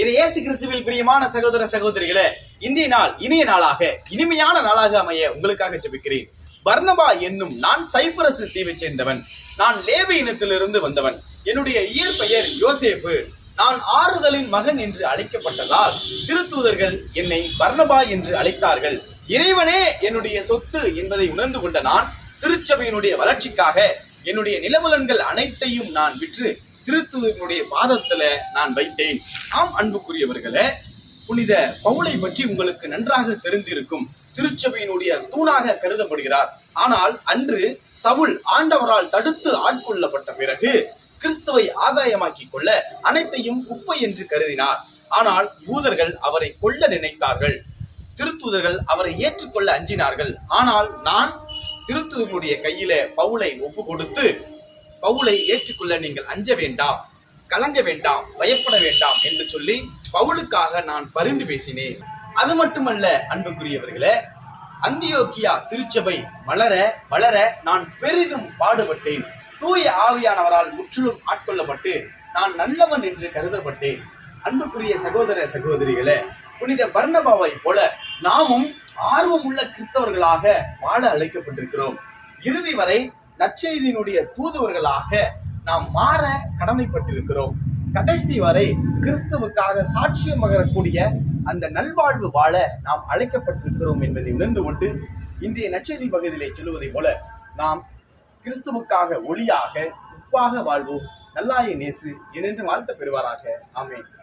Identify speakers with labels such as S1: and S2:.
S1: இது இயேசு கிறிஸ்துவில் பிரியமான சகோதர சகோதரிகளே இன்றைய நாள் இனிய நாளாக இனிமையான நாளாக அமைய உங்களுக்காக ஜெபிக்கிறேன். பர்ணபா என்னும் நான் சைப்ரஸ் தீவைச் சேர்ந்தவன். நான் லேவி இனத்திலிருந்து வந்தவன். என்னுடைய இயற்பெயர் யோசேப்பு. நான் ஆறுதலின் மகன் என்று அழைக்கப்பட்டதால் திருத்தூதர்கள் என்னை பர்ணபா என்று அழைத்தார்கள். இறைவனே என்னுடைய சொத்து என்பதை உணர்ந்து கொண்ட நான் திருச்சபையினுடைய வளர்ச்சிக்காக என்னுடைய நிலவலன்கள் அனைத்தையும் நான் விற்று திருத்துவனுடைய பாதத்துல நான் வைத்தேன். ஆம் அன்புக்குரியவர்களே புனித பவுலை பற்றி உங்களுக்கு நன்றாக தெரிந்திருக்கும் திருச்சபையினுடைய தூணாக கருதப்படுகிறார். ஆனால் அன்று சவுல் ஆண்டவரால் தடுத்து ஆட்கொள்ளப்பட்ட பிறகு கிறிஸ்துவை ஆதாயமாக்கிக் கொள்ள அனைத்தையும் குப்பை என்று கருதினார். ஆனால் யூதர்கள் அவரை கொல்ல நினைத்தார்கள். திருத்தூதர்கள் அவரை ஏற்றுக்கொள்ள அஞ்சினார்கள். ஆனால் நான் திருத்தூதர்களுடைய கையில பவுலை ஒப்பு கொடுத்து பவுலை ஏற்றுக்கொள்ள நீங்கள் அஞ்ச வேண்டாம் கலங்க வேண்டாம் பயப்பட வேண்டாம் என்று சொல்லி பவுலுக்காக நான் பரிந்து பேசினேன். அது மட்டுமல்ல அன்புக்குரியவர்களே அந்தியோக்கியா திருச்சபை வளர வளர நான் பெரிதும் பாடுபட்டேன். தூய ஆவியானவரால் முற்றிலும் ஆட்கொள்ளப்பட்டு நான் நல்லவன் என்று கருதப்பட்டேன். அன்புக்குரிய சகோதர சகோதரிகளே புனித பர்ணபாவை போல நாமும் ஆர்வமுள்ள கிறிஸ்தவர்களாக வாழ அழைக்கப்பட்டிருக்கிறோம். இறுதி வரை நற்செய்தியினுடைய தூதுவர்களாக நாம் மாற கடமைப்பட்டிருக்கிறோம். கடைசி வரை கிறிஸ்துவுக்காக சாட்சியம் பகரக்கூடிய அந்த நல்வாழ்வு வாழ நாம் அழைக்கப்பட்டிருக்கிறோம் என்பதை உணர்ந்து கொண்டு இன்றைய நற்செய்தி பகுதியிலே சொல்லுவதை போல நாம் கிறிஸ்துவுக்காக ஒளியாக உப்பாக வாழ்வோம். நல்லாய நேசு என்று வாழ்த்த பெறுவாராக. ஆமேன்.